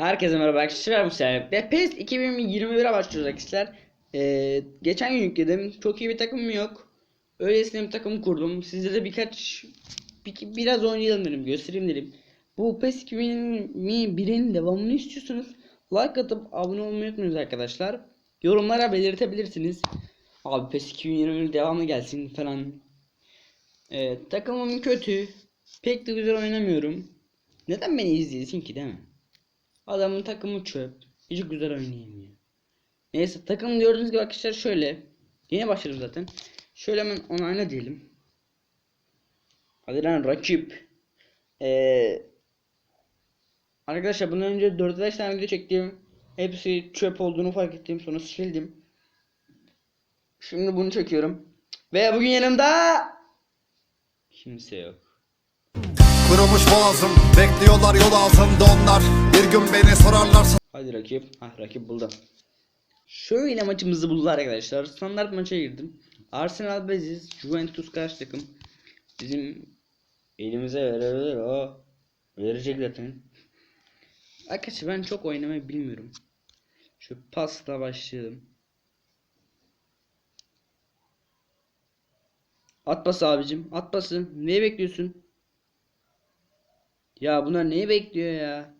Herkese merhaba arkadaşlar bu sefer de PES 2021'e başlıyoruz arkadaşlar. Ee, geçen gün yükledim. Çok iyi bir takımım yok. Öylesine bir takım kurdum. Sizde de birkaç bir, biraz oynayalım dedim. Göstereyim dedim. Bu PES 2021'in devamını istiyorsanız like atıp abone olmayı unutmayınız arkadaşlar. Yorumlara belirtebilirsiniz. Abi PES 2021 devamı gelsin falan. Ee, takımım kötü. Pek de güzel oynamıyorum. Neden beni izleyesin ki değil mi? Adamın takımı çöp. Hiç güzel oynayamıyor. Neyse takım gördüğünüz gibi arkadaşlar şöyle. Yine başladım zaten. Şöyle hemen onayla diyelim. Hadi lan rakip. Ee, arkadaşlar bundan önce 4-5 tane video çektim. Hepsi çöp olduğunu fark ettim. Sonra sildim. Şimdi bunu çekiyorum. Ve bugün yanımda kimse yok. Kurumuş boğazım Bekliyorlar yol ağzında onlar Bir gün beni sorarlarsa Hadi rakip. Hah rakip buldum. Şöyle maçımızı buldu arkadaşlar. Standart maça girdim. Arsenal Beziz, Juventus karşı takım. Bizim elimize verebilir o. Verecek zaten. Arkadaşlar ben çok oynamayı bilmiyorum. Şu pasla başlayalım. At pası abicim. At pası. Neyi bekliyorsun? Ya bunlar neyi bekliyor ya?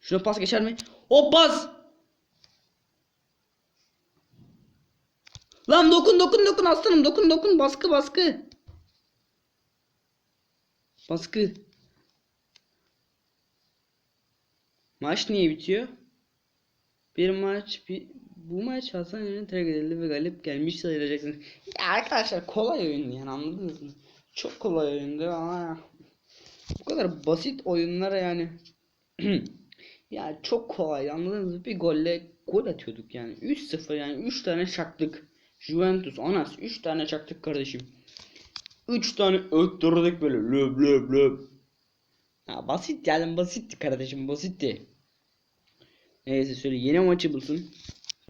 Şuna pas geçer mi? Hop pas! Lan dokun dokun dokun aslanım dokun dokun baskı baskı. Baskı. Maç niye bitiyor? Bir maç bir bu maç Hasan Ünlü terk edildi ve galip gelmiş sayılacaksın. Ya arkadaşlar kolay oyun yani anladınız mı? Çok kolay oyundu ama bu kadar basit oyunlara yani Ya çok kolay anladınız mı? Bir golle gol atıyorduk yani. 3-0 yani 3 tane çaktık. Juventus Anas 3 tane çaktık kardeşim. 3 tane öttürdük böyle löp löp löp. Ya basit yani basitti kardeşim basitti. Neyse şöyle yeni maçı bulsun.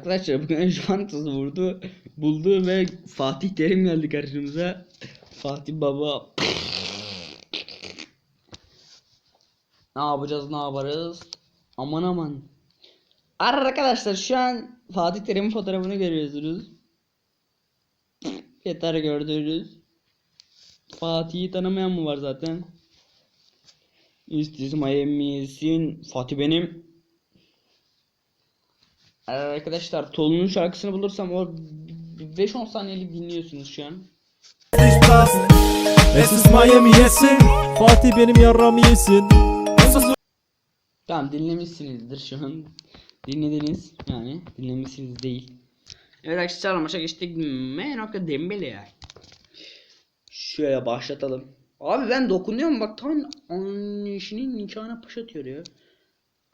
Arkadaşlar bugün Juventus vurdu. Buldu ve Fatih Terim geldi karşımıza. Fatih Baba. Ne yapacağız ne yaparız? Aman aman. Arkadaşlar şu an Fatih Terim'in fotoğrafını görüyorsunuz. Yeter gördünüz. Fatih'i tanımayan mı var zaten? İstiz Miami'sin. Fatih benim. Arkadaşlar Tolu'nun şarkısını bulursam o 5-10 saniyelik dinliyorsunuz şu an. Es ist Miami yesin Fatih benim yarramı yesin Tamam dinlemişsinizdir şu an. Dinlediniz yani dinlemişsiniz değil. Evet arkadaşlar maça geçtik. M. Dembele ya. Şöyle başlatalım. Abi ben dokunuyorum bak tam annesinin nikahına paş atıyor ya.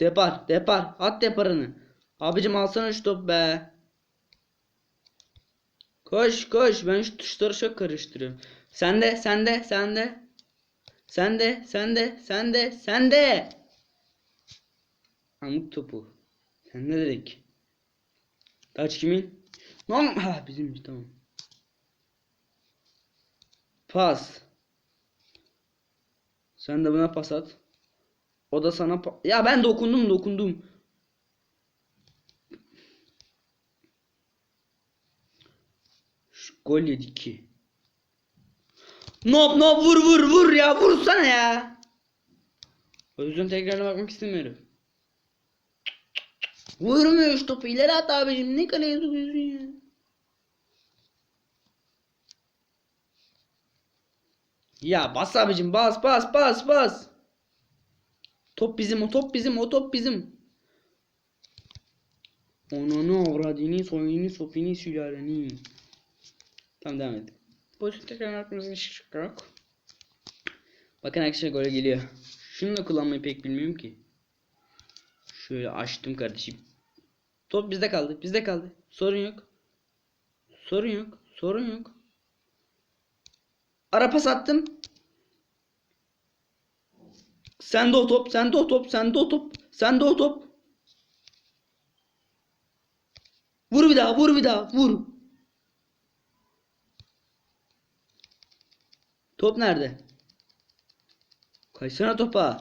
Depar depar at deparını. Abicim alsana şu top be. Koş koş ben şu tuşları çok karıştırıyorum. Sen de sen de sen de. Sen de sen de sen de sen de. Amuk topu. Sen ne dedik? Taç kimin? Lan ha bizim tamam. Pas. Sen de buna pas at. O da sana Ya ben dokundum dokundum. Şu gol yedik ki. Nop nop vur vur vur ya vursana ya. O yüzden tekrarına bakmak istemiyorum. Vurmuyor şu topu ileri at abicim ne kaleye sokuyorsun ya. Ya bas abicim bas bas bas bas. Top bizim o top bizim o top bizim. Ananı avradini soyunu sopini sülaleni. Tamam devam edelim. Pozisyon tekrar yapmamızın hiç yok. Bakın arkadaşlar gol geliyor. Şunu da kullanmayı pek bilmiyorum ki. Şöyle açtım kardeşim. Top bizde kaldı. Bizde kaldı. Sorun yok. Sorun yok. Sorun yok. Ara pas attım. Sende o top, sende o top, sende o top, sende o top. Vur bir daha, vur bir daha, vur. Top nerede? Kaysana topa.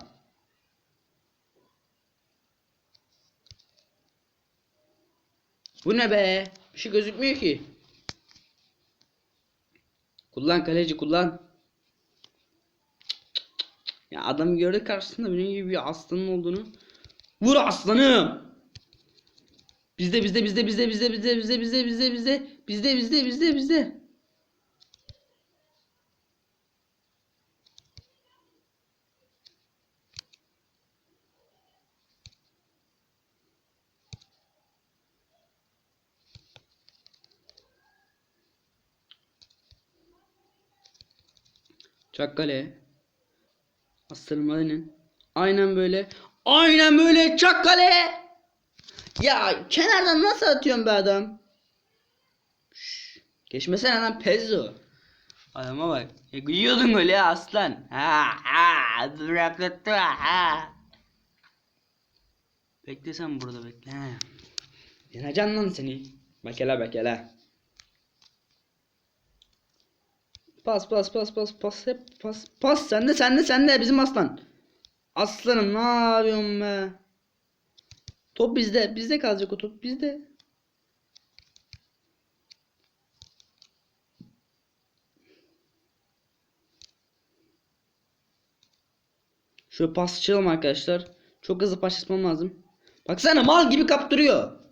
Bu ne be? Bir şey gözükmüyor ki. Kullan kaleci kullan. Ya adam gördü karşısında benim gibi bir aslanın olduğunu. Vur aslanım. Bizde bizde bizde bizde bizde bizde bizde bizde bizde bizde bizde bizde bizde bizde. Çakkale. Aslanım aynen. Aynen böyle. Aynen böyle çakkale. Ya kenardan nasıl atıyorsun be adam? Şşş, Geçmesene lan pezzo. Adama bak. Ya, yiyordun öyle aslan. Ha ha. Bıraktı ha. Bekle sen burada bekle. Yeneceğim lan seni. Bak hele bak hele. Pas pas pas pas pas hep pas pas sende sende sende bizim aslan. Aslanım ne yapıyorsun be? Top bizde. Bizde kalacak o top bizde. Şöyle pasçalım arkadaşlar. Çok hızlı paslaşmam lazım. Baksana mal gibi kaptırıyor.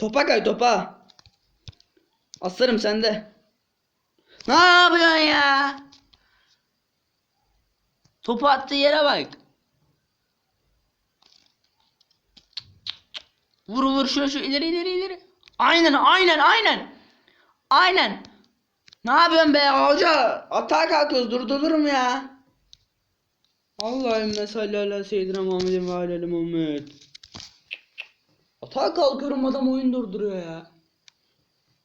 Topa kay topa. Aslarım sende. Ne yapıyorsun ya? Topu attığı yere bak. Vur vur şu şu ileri ileri ileri. Aynen aynen aynen. Aynen. Ne yapıyorsun be hoca? Atağa kalkıyoruz durdururum ya. Allahümme salli ala seyyidina Muhammedin ve aleyhi Muhammed. Atağa kalkıyorum adam oyun durduruyor ya.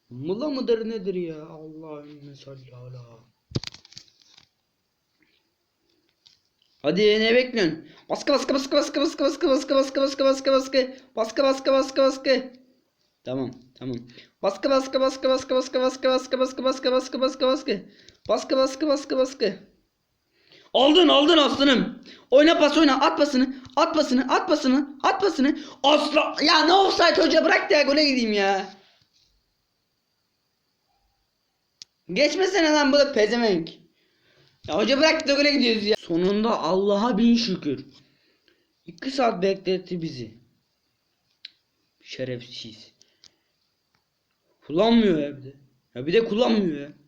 Mıla mıdır nedir ya? Allahümme salli. Hadi ne bekliyorsun? Baskı baskı baskı baskı baskı baskı baskı baskı baskı baskı baskı baskı baskı baskı baskı Tamam tamam. Baskı baskı baskı baskı baskı baskı baskı baskı baskı baskı baskı baskı baskı baskı baskı baskı Aldın aldın aslanım. Oyna pas oyna at pasını at pasını at pasını at pasını. Asla ya ne offside hoca bırak da gole gideyim ya. Geçmesene lan bu da pezevenk. Ya hoca bırak da gole gidiyoruz ya. Sonunda Allah'a bin şükür. İki saat bekletti bizi. Şerefsiz. Kullanmıyor ya bir de. Ya bir de kullanmıyor ya.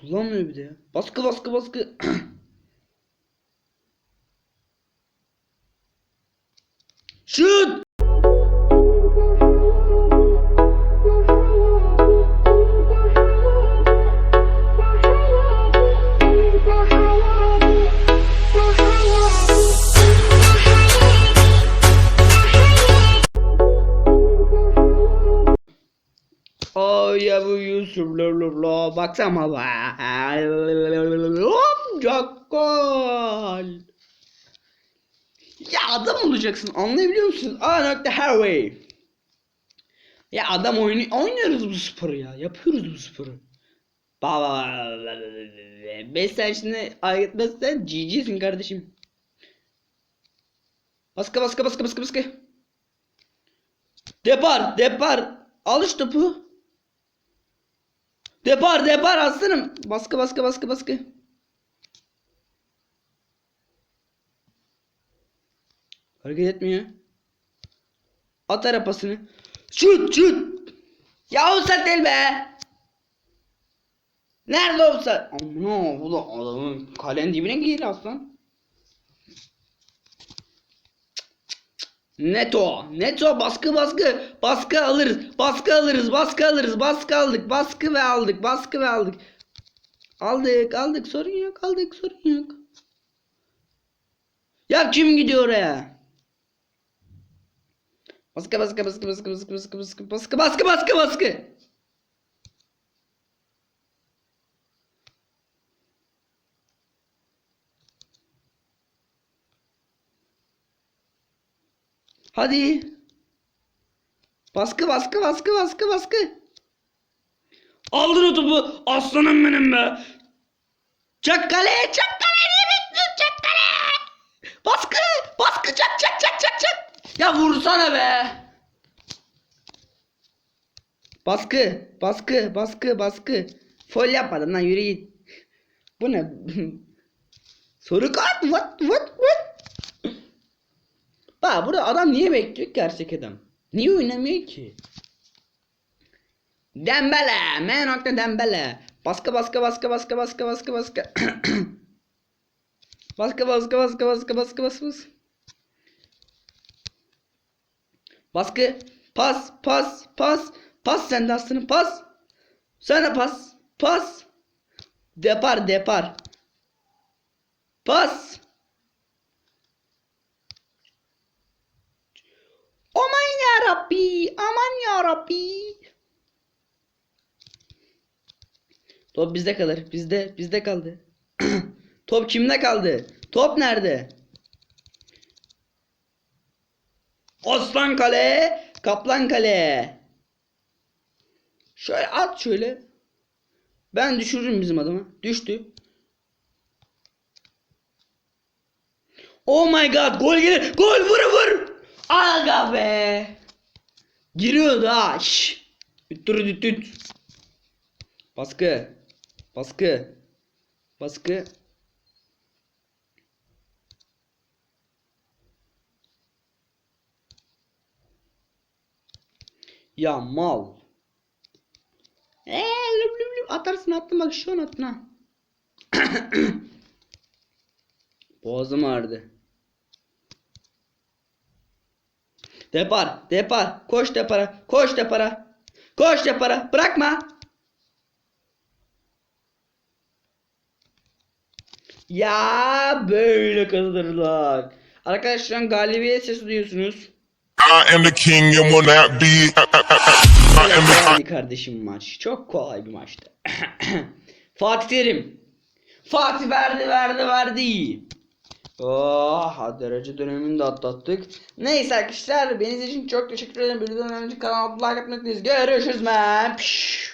Kullanmıyor bir de ya. Baskı baskı baskı. Şut! Oh ya baksana bak. Hop gol. Ya adam olacaksın anlayabiliyor musun? A nokta Harvey. Ya adam oyunu oynuyoruz bu sporu ya. Yapıyoruz bu sporu. Baba. Beş sen şimdi ay etmezsen GG'sin kardeşim. Baskı baskı baskı baskı baskı. Depar depar. Al şu topu. Depar depar aslanım. Baskı baskı baskı baskı. Hareket etmiyor. At arapasını. Şut şut. Ya olsa değil be. Nerede olsa? Bu da adamın kalenin dibine gir aslan. Neto. Neto baskı baskı. Baskı alırız. Baskı alırız. Baskı alırız. Baskı aldık. Baskı ve aldık. Baskı ve aldık. Aldık aldık sorun yok. Aldık sorun yok. Ya kim gidiyor oraya? Baskı baskı baskı baskı baskı baskı baskı baskı baskı baskı baskı. Hadi. Baskı baskı baskı baskı baskı. Aldın o topu. Aslanım benim be. Çak kaleye çak kaleye niye bekliyorsun çak kaleye. Baskı baskı çak çak çak çak çak. Ya vursana be. Baskı baskı baskı baskı. Fol yapmadın lan yürü git. Bu ne? Soru kart what what what? Bak burada adam niye bekliyor ki gerçek adam? Niye oynamıyor ki? Dembele, M nokta Dembele. Baskı baskı baskı baskı baskı baskı baskı. baskı baskı baskı baskı baskı baskı. Baskı. Pas pas pas. Pas sen de aslanım pas. De pas. Pas. Depar depar. Pas. Aman ya Rabbi, aman ya Rabbi. Top bizde kalır. Bizde, bizde kaldı. Top kimde kaldı? Top nerede? Aslan kale, kaplan kale. Şöyle at şöyle. Ben düşürürüm bizim adamı. Düştü. Oh my god gol gelir. Gol vur vur. Aga be. Giriyordu ha. Şş. Üttür üttür. Baskı. Baskı. Baskı. Ya mal. Eee lüp lüp lüp atarsın attın bak şu an attın ha. Boğazım ağrıdı. Depar, depar, koş depara, koş depara, koş depara, bırakma. Ya böyle kazanırlar. Arkadaşlar şu an galibiyet sesi duyuyorsunuz. I am the king and will not be. I am the Kolay kardeşim maç. Çok kolay bir maçtı. Fatih Terim. Fatih verdi verdi verdi. Oh derece dönemini de atlattık. Neyse arkadaşlar beni için çok teşekkür ederim. Bir önce kanalıma like atmayı unutmayın. Görüşürüz man. Piş.